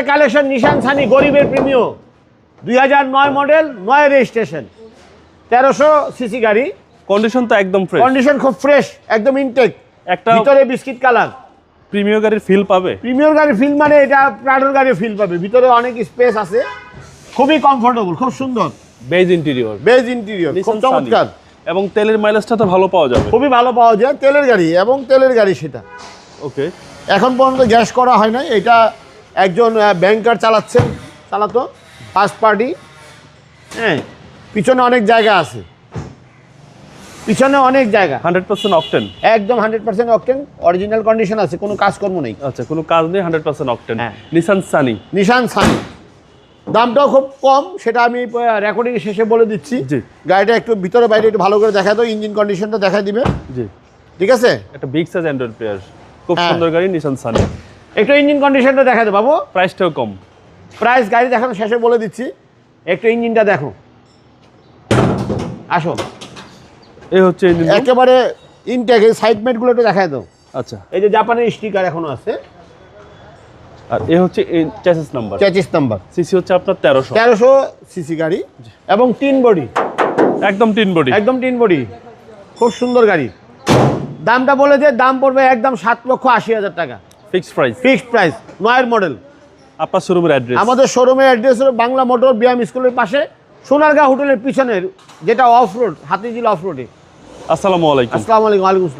একটাই কালেকশন নিশান সানি গরিবের প্রিমিয় দুই মডেল নয় রেজিস্ট্রেশন। তেরোশো সিসি গাড়ি। কন্ডিশন তো একদম ফ্রেশ কন্ডিশন খুব ফ্রেশ একদম ইনটেক একটা ভিতরে বিস্কিট কালার প্রিমিয়ার গাড়ির ফিল পাবে? প্রিমিয়ার গাড়ি ফিল মানে এটা প্রাডোর গাড়ি ফিল পাবে। ভিতরে অনেক স্পেস আছে। খুবই কমফোর্টেবল খুব সুন্দর। বেজ ইন্টেরিয়র বেজ ইন্টেরিয়র খুব চমৎকার। এবং তেলের মাইলেজটা তো ভালো পাওয়া যাবে। খুবই ভালো পাওয়া যায় তেলের গাড়ি এবং তেলের গাড়ি সেটা। ওকে এখন পর্যন্ত গ্যাস করা হয় না এটা একজন ব্যাংকার চালাচ্ছেন চালাতো ফার্স্ট পার্টি হ্যাঁ পিছনে অনেক জায়গা আছে। পিছনে অনেক জায়গা। হান্ড্রেড পার্সেন্ট অকটেন একদম hundred percent octane original condition আছে কোনো কাজকর্ম নেই। আচ্ছা কোনো কাজ নেই হান্ড্রেড পার্সেন্ট অকটেন হ্যাঁ। নিসান সানি নিশান সানি দামটাও খুব কম সেটা আমি রেকর্ডিং শেষে বলে দিচ্ছি। জি। গাড়িটা একটু ভিতরে বাইরে একটু ভালো করে দেখা দাও ইঞ্জিন কন্ডিশনটা দেখা দিবে। জি। ঠিক আছে? একটা বিগ সাইজ অ্যান্ড্রয়েড প্লেয়ার খুব হ্যাঁ। সুন্দর গাড়ি নিশান সানি একটু ইঞ্জিন কন্ডিশনটা দেখা দাও বাবু। প্রাইসটাও কম। প্রাইস গাড়ি দেখানো শেষে বলে দিচ্ছি। একটু ইঞ্জিনটা দেখো। আসো। এই হচ্ছে ইঞ্জিন একেবারে ইনটেক এই সাইড মেটগুলো একটু দেখায় দাও। আচ্ছা। এই যে জাপানের স্টিকার এখনও আছে। আর এ হচ্ছে chassis number chassis number CC হচ্ছে আপনার তেরোশো। তেরোশো সিসি গাড়ি এবং তিন বডি একদম তিন বডি একদম তিন বডি খুব সুন্দর গাড়ি। দামটা বলে যে দাম পড়বে একদম সাত লক্ষ আশি হাজার টাকা। ফিক্সড প্রাইস ফিক্সড প্রাইস নয়ের মডেল আপনার শোরুমের অ্যাড্রেস আমাদের শোরুমের অ্যাড্রেস হলো বাংলা মোটর ব্যায়াম স্কুলের পাশে সোনারগাঁ হোটেলের পিছনের যেটা অফ রোড হাতিঝিল অফ রোডে আসসালামু আলাইকুম। আসসালামু আলাইকুম ওয়ালাইকুম আসসালাম।